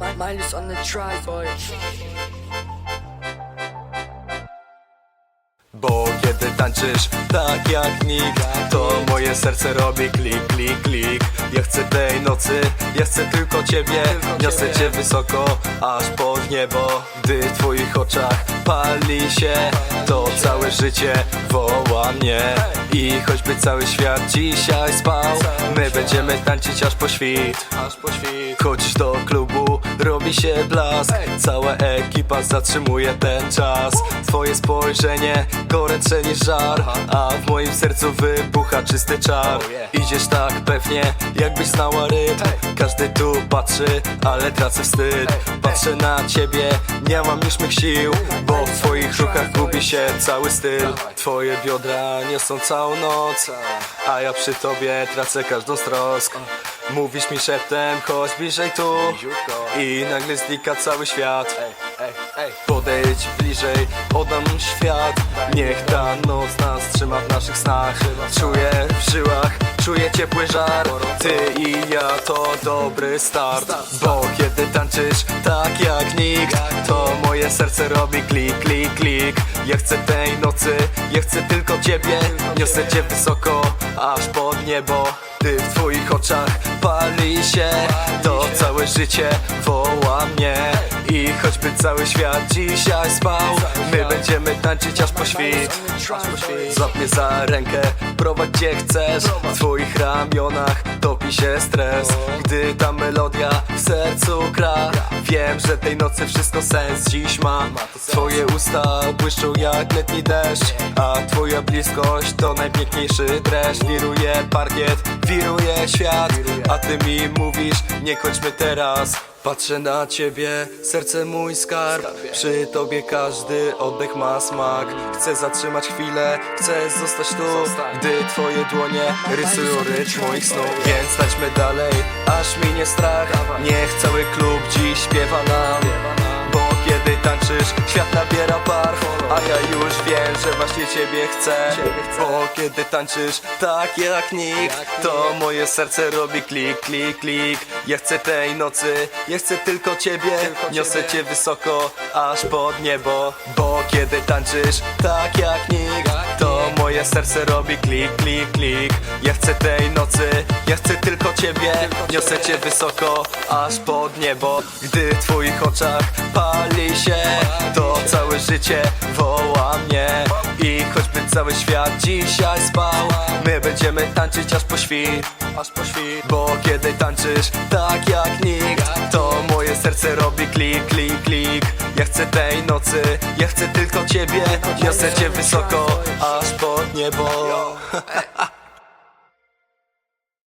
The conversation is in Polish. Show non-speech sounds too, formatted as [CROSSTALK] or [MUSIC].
My mind is on the boy. Bo kiedy tańczysz tak jak nikt To moje serce robi klik, klik, klik. Ja chcę tej nocy, ja chcę tylko ciebie. Niosę cię wysoko, aż pod niebo. Gdy w twoich oczach pali się To całe życie woła mnie I choćby cały świat dzisiaj spał My będziemy tańczyć aż po świt. Chodzisz do klubu, robi się blask. Cała ekipa zatrzymuje ten czas. Twoje spojrzenie gorętsze niż żar A w moim sercu wybucha czysty czar. Idziesz tak pewnie, jakbyś znała rytm Każdy tu patrzy, ale tracę wstyd. Patrzę na ciebie, nie mam już mych sił Bo w twoich ruchach gubi się cały styl. Twoje biodra niosą całą noc A ja przy tobie tracę każdą z trosk Mówisz mi szeptem, chodź bliżej tu. I nagle znika cały świat. Podejdź bliżej, oddam świat. Niech ta noc nas trzyma w naszych snach. Czuję w żyłach, czuję ciepły żar. Ty i ja to dobry start. Bo kiedy tańczysz tak jak nikt To moje serce robi klik, klik, klik. Ja chcę tej nocy, ja chcę tylko ciebie. Niosę cię wysoko, aż pod niebo. Gdy w twoich oczach pali się. To całe życie woła mnie. I choćby cały świat dzisiaj spał tańczyć aż po świt. Złap mnie za rękę, prowadź gdzie chcesz. W twoich ramionach topi się stres. Gdy ta melodia w sercu gra Wiem, że tej nocy wszystko sens dziś ma. Twoje usta błyszczą jak letni deszcz A twoja bliskość to najpiękniejszy dreszcz. Wiruje parkiet, wiruje świat A ty mi mówisz, nie kończmy teraz Patrzę na ciebie, serce mój skarb. Przy tobie każdy oddech ma smak. Chcę zatrzymać chwilę, chcę zostać tu. Gdy twoje dłonie rysują rytm moich snów Więc tańczmy dalej, aż minie strach. Niech cały klub dziś śpiewa nam. Bo kiedy tańczysz, świat nabiera barw że właśnie ciebie chcę Bo kiedy tańczysz tak jak nikt To moje serce robi klik, klik, klik. Ja chcę tej nocy, ja chcę tylko ciebie. Niosę cię wysoko, aż pod niebo. Bo kiedy tańczysz tak jak nikt To moje serce robi klik, klik, klik. Ja chcę tej nocy, ja chcę tylko ciebie Niosę cię wysoko, aż pod niebo. Gdy w twoich oczach pali się To całe życie woła mnie. I choćby cały świat dzisiaj spał My będziemy tańczyć aż po świt Aż po świt. Bo kiedy tańczysz tak jak nikt To moje serce robi klik, klik, klik. Ja chcę tej nocy, ja chcę tylko ciebie Niosę cię wysoko, aż pod niebo [LAUGHS]